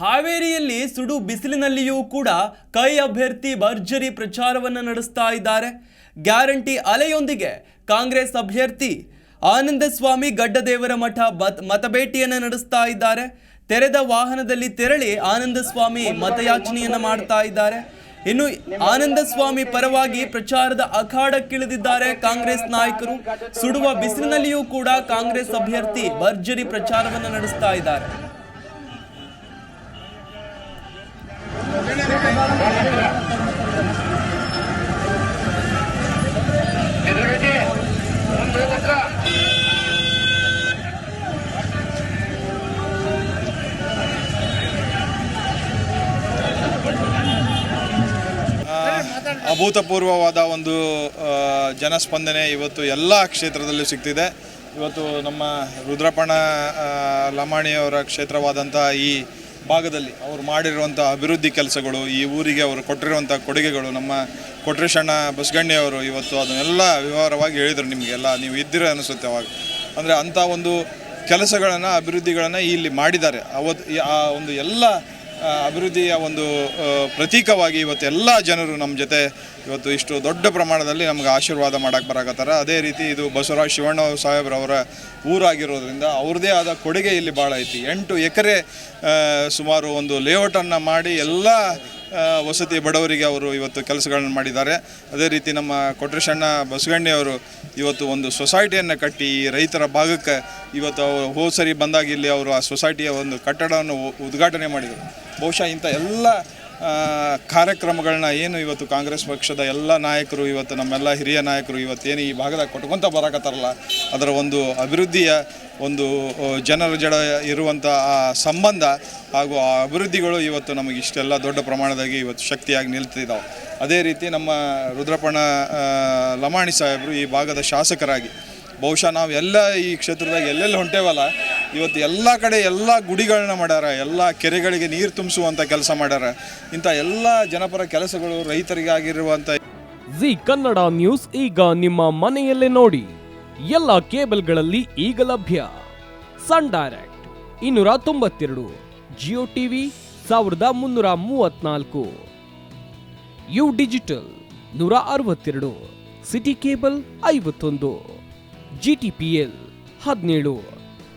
ಹಾವೇರಿಯಲ್ಲಿ ಸುಡು ಬಿಸಿಲಿನಲ್ಲಿಯೂ ಕೂಡ ಕೈ ಅಭ್ಯರ್ಥಿ ಭರ್ಜರಿ ಪ್ರಚಾರವನ್ನು ನಡೆಸ್ತಾ ಇದ್ದಾರೆ. ಗ್ಯಾರಂಟಿ ಅಲೆಯೊಂದಿಗೆ ಕಾಂಗ್ರೆಸ್ ಅಭ್ಯರ್ಥಿ ಆನಂದಸ್ವಾಮಿ ಗಡ್ಡದೇವರ ಮಠ ಬತ್ ಮತಭೇಟಿಯನ್ನು ನಡೆಸ್ತಾ ಇದ್ದಾರೆ. ತೆರೆದ ವಾಹನದಲ್ಲಿ ತೆರಳಿ ಆನಂದಸ್ವಾಮಿ ಮತಯಾಚನೆಯನ್ನು ಮಾಡ್ತಾ ಇದ್ದಾರೆ. ಇನ್ನು ಆನಂದಸ್ವಾಮಿ ಪರವಾಗಿ ಪ್ರಚಾರದ ಅಖಾಡಕ್ಕಿಳಿದಿದ್ದಾರೆ ಕಾಂಗ್ರೆಸ್ ನಾಯಕರು. ಸುಡುವ ಬಿಸಿಲಿನಲ್ಲಿಯೂ ಕೂಡ ಕಾಂಗ್ರೆಸ್ ಅಭ್ಯರ್ಥಿ ಭರ್ಜರಿ ಪ್ರಚಾರವನ್ನು ನಡೆಸ್ತಾ ಇದ್ದಾರೆ. ಅಭೂತಪೂರ್ವವಾದ ಒಂದು ಜನಸ್ಪಂದನೆ ಇವತ್ತು ಎಲ್ಲ ಕ್ಷೇತ್ರದಲ್ಲೂ ಸಿಗ್ತಿದೆ. ಇವತ್ತು ನಮ್ಮ ರುದ್ರಪಣ ಲಮಾಣಿಯವರ ಕ್ಷೇತ್ರವಾದಂಥ ಈ ಭಾಗದಲ್ಲಿ ಅವರು ಮಾಡಿರುವಂಥ ಅಭಿವೃದ್ಧಿ ಕೆಲಸಗಳು, ಈ ಊರಿಗೆ ಅವರು ಕೊಟ್ಟಿರುವಂಥ ಕೊಡುಗೆಗಳು, ನಮ್ಮ ಕೊಟ್ರೇಶಣ್ಣ ಬಸಗಣ್ಣಿಯವರು ಇವತ್ತು ಅದನ್ನೆಲ್ಲ ವಿವರವಾಗಿ ಹೇಳಿದರು ನಿಮಗೆಲ್ಲ ನೀವು ಇದ್ದೀರ ಅನಿಸುತ್ತೆ ಅವಾಗ. ಅಂದರೆ ಅಂಥ ಒಂದು ಕೆಲಸಗಳನ್ನು, ಅಭಿವೃದ್ಧಿಗಳನ್ನು ಇಲ್ಲಿ ಮಾಡಿದ್ದಾರೆ. ಅವತ್ತು ಆ ಒಂದು ಎಲ್ಲ ಅಭಿವೃದ್ಧಿಯ ಒಂದು ಪ್ರತೀಕವಾಗಿ ಇವತ್ತು ಎಲ್ಲ ಜನರು ನಮ್ಮ ಜೊತೆ ಇವತ್ತು ಇಷ್ಟು ದೊಡ್ಡ ಪ್ರಮಾಣದಲ್ಲಿ ನಮ್ಗೆ ಆಶೀರ್ವಾದ ಮಾಡಕ್ಕೆ ಬರಕತ್ತಾರ. ಅದೇ ರೀತಿ ಇದು ಬಸವರಾಜ್ ಶಿವಣ್ಣ ಸಾಹೇಬ್ರವರ ಊರಾಗಿರೋದ್ರಿಂದ ಅವ್ರದ್ದೇ ಆದ ಕೊಡುಗೆ ಇಲ್ಲಿ ಭಾಳ ಐತಿ. ಎಂಟು ಎಕರೆ ಸುಮಾರು ಒಂದು ಲೇಔಟನ್ನು ಮಾಡಿ ಎಲ್ಲ ವಸತಿ ಬಡವರಿಗೆ ಅವರು ಇವತ್ತು ಕೆಲಸಗಳನ್ನು ಮಾಡಿದ್ದಾರೆ. ಅದೇ ರೀತಿ ನಮ್ಮ ಕೊಟ್ರೇಶಣ್ಣ ಬಸಗಣ್ಣಿಯವರು ಇವತ್ತು ಒಂದು ಸೊಸೈಟಿಯನ್ನು ಕಟ್ಟಿ ರೈತರ ಭಾಗಕ್ಕೆ ಇವತ್ತು ಅವರು ಹೋದ ಸರಿ ಬಂದಾಗ ಇಲ್ಲಿ ಅವರು ಆ ಸೊಸೈಟಿಯ ಒಂದು ಕಟ್ಟಡವನ್ನು ಉದ್ಘಾಟನೆ ಮಾಡಿದರು. ಬಹುಶಃ ಇಂಥ ಎಲ್ಲ ಕಾರ್ಯಕ್ರಮಗಳನ್ನ ಏನು ಇವತ್ತು ಕಾಂಗ್ರೆಸ್ ಪಕ್ಷದ ಎಲ್ಲ ನಾಯಕರು, ಇವತ್ತು ನಮ್ಮೆಲ್ಲ ಹಿರಿಯ ನಾಯಕರು ಇವತ್ತೇನು ಈ ಭಾಗದಾಗ ಕೊಟ್ಕೊಂತ ಬರಕತ್ತಾರಲ್ಲ, ಅದರ ಒಂದು ಅಭಿವೃದ್ಧಿಯ ಒಂದು ಜನರ ಜಡ ಇರುವಂಥ ಆ ಸಂಬಂಧ ಹಾಗೂ ಆ ಅಭಿವೃದ್ಧಿಗಳು ಇವತ್ತು ನಮಗೆ ಇಷ್ಟೆಲ್ಲ ದೊಡ್ಡ ಪ್ರಮಾಣದಾಗಿ ಇವತ್ತು ಶಕ್ತಿಯಾಗಿ ನಿಲ್ತಿದ್ದಾವೆ ಅದೇ ರೀತಿ ನಮ್ಮ ರುದ್ರಪಣ ಲಮಾಣಿ ಸಾಹೇಬರು ಈ ಭಾಗದ ಶಾಸಕರಾಗಿ, ಬಹುಶಃ ನಾವು ಎಲ್ಲ ಈ ಕ್ಷೇತ್ರದಾಗ ಎಲ್ಲೆಲ್ಲಿ ಹೊಂಟೇವಲ್ಲ ಇವತ್ತು ಎಲ್ಲ ಕಡೆ ಎಲ್ಲ ಗುಡಿಗಳನ್ನ ಮಾಡ್ಯಾರ ಎಲ್ಲ ಕೆರೆಗಳಿಗೆ ನೀರು ತುಂಬಿಸುವಂಥ ಕೆಲಸ ಮಾಡ್ಯಾರ ಇಂಥ ಎಲ್ಲ ಜನಪರ ಕೆಲಸಗಳು ರೈತರಿಗಾಗಿರುವಂಥ ಜಿ ಕನ್ನಡ ನ್ಯೂಸ್ ಈಗ ನಿಮ್ಮ ಮನೆಯಲ್ಲೇ ನೋಡಿ. ಎಲ್ಲ ಕೇಬಲ್ಗಳಲ್ಲಿ ಈಗ ಲಭ್ಯ. ಸನ್ ಡೈರೆಕ್ಟ್ ಇನ್ನೂರ ತೊಂಬತ್ತೆರಡು, ಜಿಯೋ ಟಿವಿ ಸಾವಿರದ ಮುನ್ನೂರ ಮೂವತ್ನಾಲ್ಕು ಯು ಡಿಜಿಟಲ್ ನೂರ ಅರವತ್ತೆರಡು, ಸಿಟಿ ಕೇಬಲ್ ಐವತ್ತೊಂದು, ಜಿ ಟಿ ಪಿ ಎಲ್ ಹದಿನೇಳು.